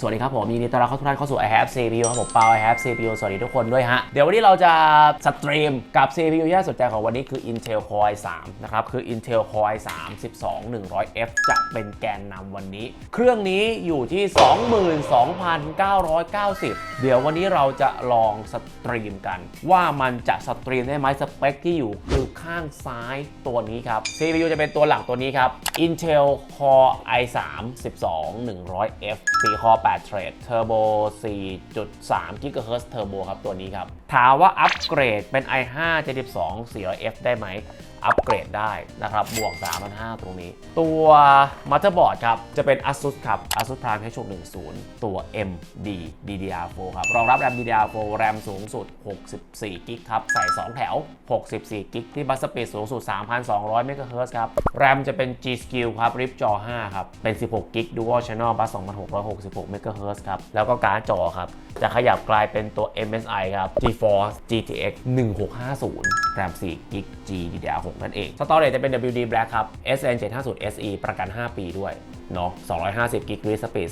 สวัสดีครับผมยินดีต้อนรับเข้าทุกท่านเข้าสู่ i have CPU ครับผมเปา i have CPU สวัสดีทุกคนด้วยฮะ เดี๋ยววันนี้เราจะสตรีมกับ CPU ที่น่าสนใจของวันนี้คือ Intel Core i3 นะครับ คือ Intel Core i3 12100F จะเป็นแกนนำวันนี้ เครื่องนี้อยู่ที่ 22,990 เดี๋ยววันนี้เราจะลองสตรีมกัน ว่ามันจะสตรีมได้ไหมสเปคที่อยู่คือข้างซ้ายตัวนี้ครับ CPU จะเป็นตัวหลักตัวนี้ครับ Intel Core i3 12100F 4 Core 8 Thread Turbo 4.3 GHz Turbo ครับตัวนี้ครับ ถามว่าอัปเกรดเป็น i5 72 400F ได้ไหม อัปเกรดได้นะครับ บวก 3,500 ตรงนี้ ตัวมั t เ e r b o a r d ครับ จะเป็น ASUS ครับ ASUS Prime H610 ตัว MD DDR4 ครับ รองรับ RAM DDR4 RAM สูงสุด 64กิกครับ ใส่ 2 แถว 64กิกที่บัสสปีดสูงสุด 3,200 MHz ครับ RAM จะเป็น G Skill ครับ RIP จอ 5 ครับ เป็น 16กิก Dual Channel Bus 2,666 MHz ครับ แล้วก็การ์ดจอครับ จะขยับกลายเป็นตัว MSI ครับ GeForce GTX 1650 RAM 4 GB GDDR6 นั่นเอง สตอเรจจะเป็น WD Black ครับ SN 750 SE ประกัน 5 ปีด้วย เนาะ 250 GB Read Speed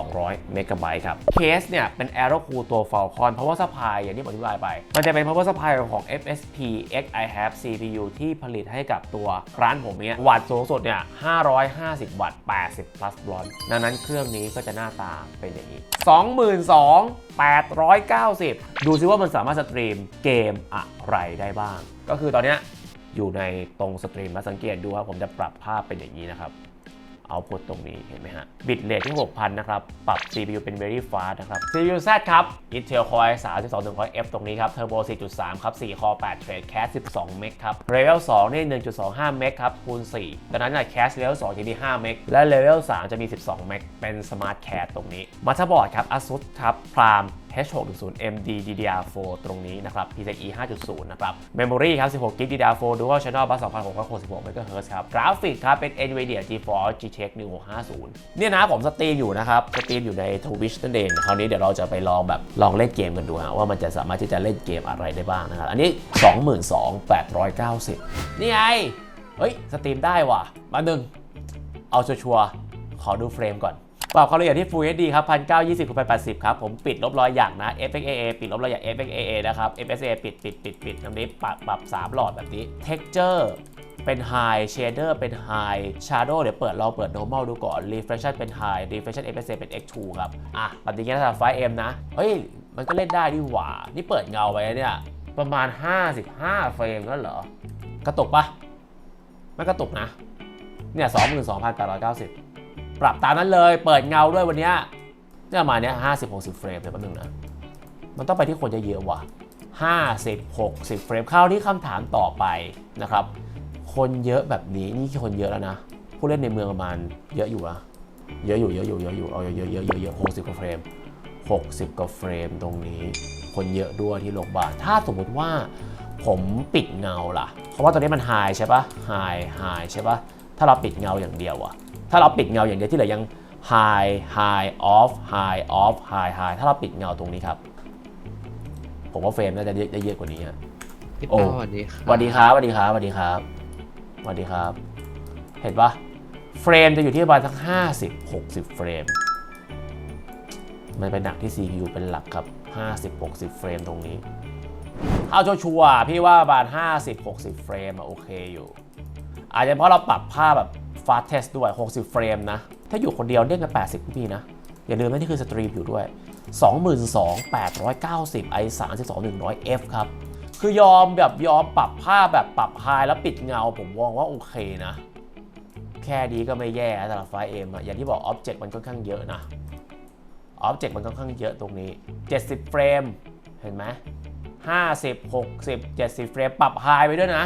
3,200 เมกะไบต์ครับ เคสเนี่ย เป็น Aero Cool ตัว Falcon Power Supply อย่างที่ผมอธิบายไป มันจะเป็น Power Supply ของ FSP X I have CPU ที่ผลิตให้กับตัวร้านผมเนี่ยวัตต์สูงสุดเนี่ย 550 วัตต์ 80 plus watt ดังนั้นเครื่องนี้ก็จะหน้าตาเป็นอย่างนี้ 22,890 ดูซิว่ามันสามารถสตรีมเกมอะไรได้บ้าง ก็คือตอนเนี้ยอยู่ในตรงสตรีมมาสังเกตดูว่าผมจะปรับภาพเป็นอย่างนี้นะครับ เอาพุตตรงนี้เห็นไหมฮะบิตเรทที่ 6,000 นะครับ ปรับ CPU เป็น very fast นะครับ CPU Z ครับ Intel Core i3 12100F ตรงนี้ครับ Turbo 4.3 ครับ 4 Core 8 Thread Cache 12 เมกครับ Level 2 นี่ 1.25 เมกครับ คูณ 4ดังนั้นเนี่ย Cache Level 2 จะมี 5 เมกและ Level 3 จะมี 12 เมกเป็น Smart Cache ตรงนี้ Motherboard ครับ ASUS ครับ Prime H610 MD DDR4 ตรงนี้นะครับ PCIe 5.0 นะครับ Memory ครับ 16 GB DDR4 Dual Channel Bus 2666 MHz ครับ กราฟิกครับ เป็น NVIDIA GeForce GTX 1650 เนี่ยนะผมสตรีมอยู่นะครับ สตรีมอยู่ใน Twitch นั่นเองคราวนี้เดี๋ยวเราจะไปลองแบบลองเล่นเกมกันดูฮะว่ามันจะสามารถที่จะเล่นเกมอะไรได้บ้างนะครับ อันนี้ 22,890 นี่ไง เฮ้ย สตรีมได้ว่ะ มาหนึ่งเอาชัวร์ๆขอดูเฟรมก่อน ปรับความละเอียดที่ Full HD ครับ1920คูณ1080 ครับ ผมปิดลบรอยอย่างนะ FXAA ปิดลบรอยอย่าง FXAA นะครับ FSA ปิดปิดปิดปิดแบบนี้ปรับปรับ 3 หลอดแบบนี้ Texture เป็น High Shader เป็น High Shadow เดี๋ยวเปิดลองเปิด Normal ดูก่อน Reflection เป็น High Reflection FSA เป็น X2 ครับ อะปฏิกิริยาสำหรับไฟ M นะ เฮ้ย มันก็เล่นได้ดีหว่า นี่เปิดเงาไปแล้เนี่ย ประมาณ 55 เฟรมแล้วเหรอ กระตุกปะไม่กระตุกนะ เนี่ย22,890 ปรับตามนั้นเลย เปิดเงาด้วยวันนี้เนี่ยประมาณเนี้ย50 60เฟรมเลยแป๊บนึงนะ มันต้องไปที่คนเยอะๆว่ะ50 60เฟรมเข้าที่คำถามต่อไปนะครับ คนเยอะแบบนี้นี่คนเยอะแล้วนะ ผู้เล่นในเมืองประมาณเยอะอยู่นะเยอะอยู่เยอะอยู่เยอะอยู่เอาเยอะเยอะเยอะเยอะหกสิบกว่าเฟรม60กว่าเฟรมตรงนี้ คนเยอะด้วยที่โรงพยาบาลถ้าสมมติว่าผมปิดเงาล่ะ เพราะว่าตอนนี้มันไฮใช่ปะไฮไฮใช่ปะถ้าเราปิดเงาอย่างเดียวอะ ถ้าเราปิดเงาอย่างเดียวที่เหลือยัง high high off high off high high ถ้าเราปิดเงาตรงนี้ครับ ผมว่าเฟรมน่าจะได้เยอะกว่านี้อะพี่โอ้เป้าสวัสดีครับสวัสดีครับสวัสดีครับสวัสดีครับสวัสดีครับ เห็นปะเฟรมจะอยู่ที่ประมาณสัก50 60 เฟรม มันเป็นหนักที่ CPU เป็นหลักครับ 50 60 เฟรมตรงนี้ เอาชัวร์ๆพี่ว่าประมาณ50 60 เฟรมอะโอเคอยู่ อาจจะเพราะเราปรับภาพแบบ fast test ด้วย 60 เฟรมนะ ถ้าอยู่คนเดียวเด้งกัน 80 ก็มีนะ อย่าลืมนะนี่คือสตรีมอยู่ด้วย 22,890 i 3 2 100 f ครับ คือยอมแบบยอมปรับภาพแบบปรับไฮแล้วปิดเงาผมมองว่าโอเคนะ แค่ดีก็ไม่แย่สำหรับไฟเอ็มอะอย่างที่บอกอ็อบเจกต์มันค่อนข้างเยอะนะอ็อบเจกต์มันค่อนข้างเยอะตรงนี้ 70 เฟรม เห็นไหม50 60 70 เฟรม ปรับไฮไปด้วยนะ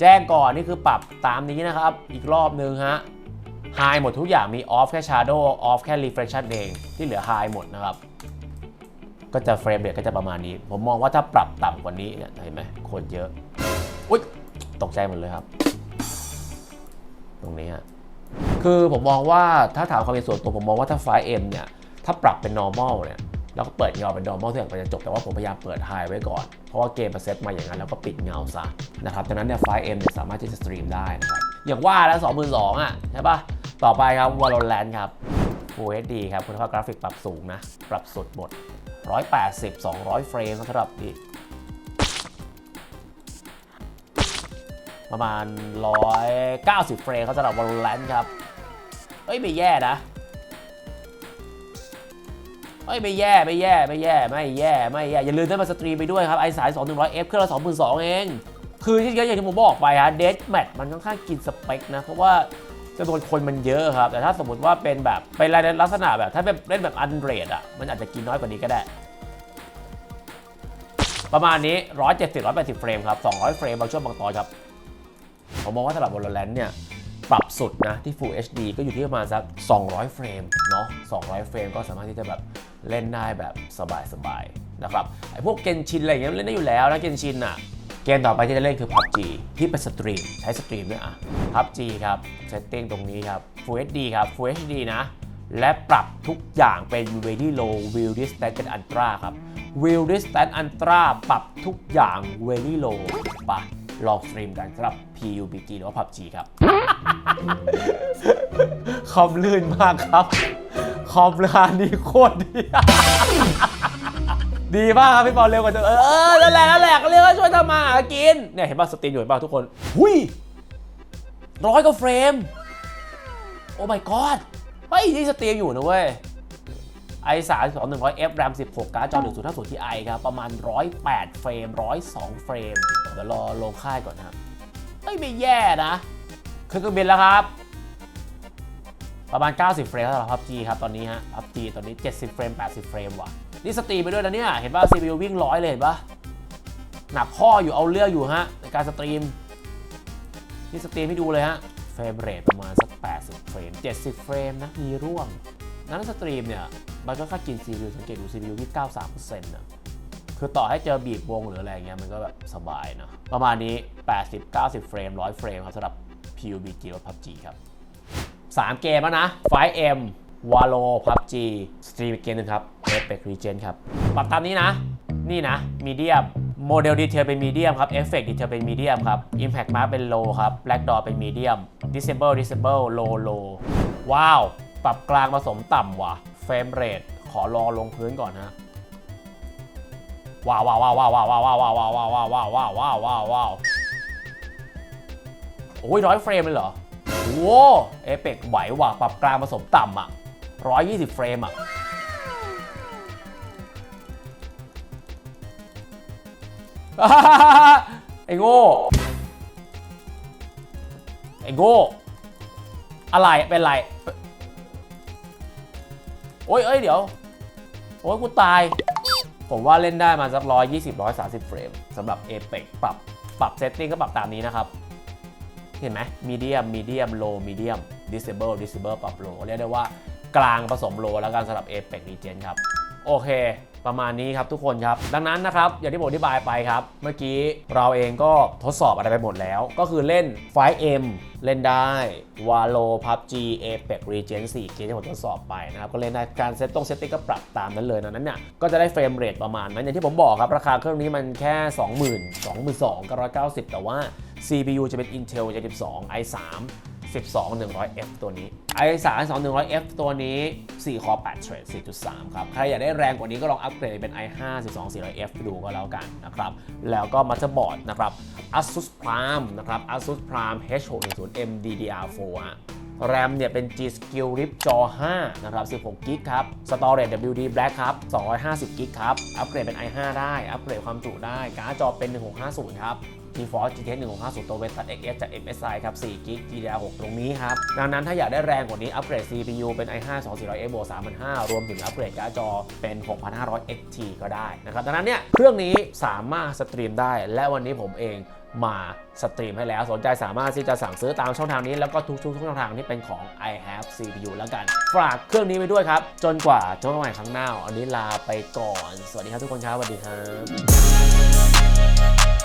แจ้งก่อนนี่คือปรับตามนี้นะครับ อีกรอบนึงฮะไฮหมดทุกอย่างมีออฟแค่ Shadow ออฟแค่ Reflection เองที่เหลือไฮหมดนะครับ ก็จะเฟรมเรทก็จะประมาณนี้ ผมมองว่าถ้าปรับต่ำกว่านี้เนี่ยเห็นไหมคนเยอะ อุ๊ย ตกใจหมดเลยครับ ตรงนี้ฮะคือผมมองว่าถ้าถามความเป็นส่วนตัวผมมองว่าถ้าไฟ M เนี่ย ถ้าปรับเป็น normal เนี่ย แล้วก็เปิดเงาเป็น normal ทุกอย่างมันจะจบ แต่ว่าผมพยายามเปิด high ไว้ก่อน เพราะว่าเกมมาเซตมาอย่างนั้นแล้วก็ปิดเงาซะนะครับดังนั้นเนี่ยไฟ M เนี่ยสามารถที่จะสตรีมได้นะครับอย่างว่าแล้ว 22,000อะใช่ปะต่อไปครับ Valorant ครับ Full HD ครับคุณภาพกราฟิกปรับสูงนะ ปรับสุดหมด 180 200 เฟรมสำหรับนี่ประมาณ 190 เฟรมเขาสำหรับ Valorant ครับ เอ้ย ไม่แย่นะ เอ้ยไม่แย่ไม่แย่ไม่แย่ไม่แย่ไม่แย่อย่าลืมได้มาสตรีมไปด้วยครับไอสาย 2100F เครื่องละ22,000เอง คือที่อย่างที่ผมบอกไปฮะเดสแมทมันค่อนข้างกินสเปคนะ เพราะว่าจำนวนคนมันเยอะครับ แต่ถ้าสมมติว่าเป็นแบบเป็นรายลักษณะแบบ ถ้าเป็นเล่นแบบอันเรดอะมันอาจจะกินน้อยกว่านี้ก็ได้ ประมาณนี้ 170 180 เฟรมครับ 200 เฟรมบางช่วงบางตอนครับ ผมมองว่าสำหรับ Valorant เนี่ยปรับสุดนะที่ Full HD ก็อยู่ที่ประมาณสัก 200 เฟรมเนาะ 200 เฟรมก็สามารถที่จะแบบ เล่นได้แบบสบายๆนะครับไอ้พวกเกนชินอะไรอย่างเงี้ยเล่นได้อยู่แล้วนะเกนชินอะเกมต่อไปที่จะเล่นคือ PUBG ที่เป็นสตรีมใช้สตรีมด้วยอะ PUBG ครับเซตติ้งตรงนี้ครับ Full HD ครับ Full HD นะ และปรับทุกอย่างเป็น Very Low View Distance เป็น Ultra ครับ View Distance Ultra ปรับทุกอย่าง Very Low ปะลองสตรีมกันสำหรับ PUBG หรือว่า PUBG ครับ คอมลื่นมากครับ คอมร้านี้โคตรดี ดีมากครับพี่บอลเร็วกว่าเดิมเออนั่นแหละนั่นแหละก็เรียกว่าช่วยทำมาหากิน เนี่ยเห็นป่ะสตรีมอยู่เห็นป่ะทุกคน หุยร้อยกว่าเฟรม โอ้ my god เฮ้ย นี่สตรีมอยู่นะเว้ย i 3 2 1 0 0 F RAM 16 การ์ดจอ1050 Ti ครับ ประมาณ 108 เฟรม 102 เฟรม เดี๋ยวรอลงค่ายก่อนนะครับ เฮ้ย ไม่แย่นะขึ้นเครื่องบินแล้วครับ ประมาณ 90 เฟรมสำหรับ PUBG ครับตอนนี้ฮะ PUBG ตอนนี้ 70 เฟรม 80 เฟรมว่ะ นี่สตรีมไปด้วยนะเนี่ย เห็นป่ะ CPU วิ่งร้อยเลยเห็นป่ะ หนักข้ออยู่เอาเรื่องอยู่ฮะ ในการสตรีม นี่สตรีมให้ดูเลยฮะ เฟรมเรทประมาณสัก 80 เฟรม 70 เฟรมนะ มีร่วง นั้นสตรีมเนี่ย มันก็ค่ากิน CPU สังเกตดู CPU ที่ง93%นะคือต่อให้เจอบีบวงหรืออะไรเงี้ยมันก็แบบสบายนะประมาณนี้ 80 90 เฟรม 100 เฟรมครับสำหรับ PUBG และ PUBG ครับ 3 เกมแล้วนะ 5M Valo PUBG สตรีมอีกเกมหนึงครับ Apex Legends ครับ ปรับตามนี้นะ นี่นะ Medium โมเดลดีเทลเป็น Medium ครับ Effect Detail เป็น Medium ครับ Impact Mark เป็น Low ครับ Black Dot เป็น Medium Disable Disable Low Low ว้าว ปรับกลางผสมต่ำว่ะ Frame Rate ขอลองลงพื้นก่อนนะว้าวว้าวว้าวว้าวว้าวว้าวว้าวว้าวว้าวว้าวว้าวว้าวว้าวว้าวโอ้ยร้อยเฟรมเลยเหรอ โว้เอเปกไหวว่ะปรับกลางผสมต่ำอะ 120 เฟรมอะ ไอ้โง่ ไอ้โง่ อะไรเป็นไร โอ้ยเอ้ย เดี๋ยว โอ้ย กูตาย ผมว่าเล่นได้มาสัก 120 130 เฟรมสำหรับ Apex ปรับ ปรับเซตติ้งก็ปรับตามนี้นะครับ เห็นไหมมีเดียมมีเดียมโลมีเดียมดิสเซเบิลดิสเซเบิลปรับโลเรียกได้ว่ากลางผสมโลแล้วกันสำหรับเ a p e x Regen ครับ โอเค ประมาณนี้ครับทุกคนครับ ดังนั้นนะครับอย่างที่ผมอธิบายไปครับ เมื่อกี้เราเองก็ทดสอบอะไรไปหมดแล้ว ก็คือเล่น 5M เล่นได้ Valo PUBG Apex Legends 4เกมที่ผมทดสอบไปนะครับ ก็เล่นได้การเซตตรงเซตติ้งก็ปรับตามนั้นเลยดังนั้นเนี่ยก็จะได้เฟรมเรทประมาณนั้นอย่างที่ผมบอกครับ ราคาเครื่องนี้มันแค่ 20,000 22,990 แต่ว่า CPU จะเป็น Intel 72 i3 12 100F ตัวนี้ i3 12 100F ตัวนี้ 4 core 8 thread 4.3 ครับ ใครอยากได้แรงกว่านี้ก็ลองอัปเกรดเป็น i5 12 400F ดูก็แล้วกันนะครับ แล้วก็มั t เ e r b o a r d นะครับ Asus Prime นะครับ Asus Prime H610M DDR4 ฮะแรมเนี่ยเป็น G Skill RIP จอ 5 นะครับ 16 กิกครับ Storage WD Black ครับ 250 กิกครับ อัปเกรดเป็น i5 ได้ อัปเกรดความจุได้ การ์ดจอเป็น 1650 ครับ GeForce GTX 1650 ตัว Vestas XS จาก MSI ครับ4กิก GDDR6 ตรงนี้ครับ ดังนั้นถ้าอยากได้แรงกว่านี้อัปเกรด CPU เป็น i5 2400X บวก3,500 รวมถึงอัปเกรดการ์ดจอเป็น 6,500 XT ก็ได้นะครับ ดังนั้นเนี่ยเครื่องนี้สามารถสตรีมได้ และวันนี้ผมเองมาสตรีมให้แล้วสนใจสามารถที่จะสั่งซื้อตามช่องทางนี้ แล้วก็ทุกๆช่องทางที่เป็นของ i have CPU แล้วกัน ฝากเครื่องนี้ไว้ด้วยครับ จนกว่าจะพบกันใหม่ครั้งหน้าอันนี้ลาไปก่อน สวัสดีครับทุกคนครับสวัสดีครั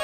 บ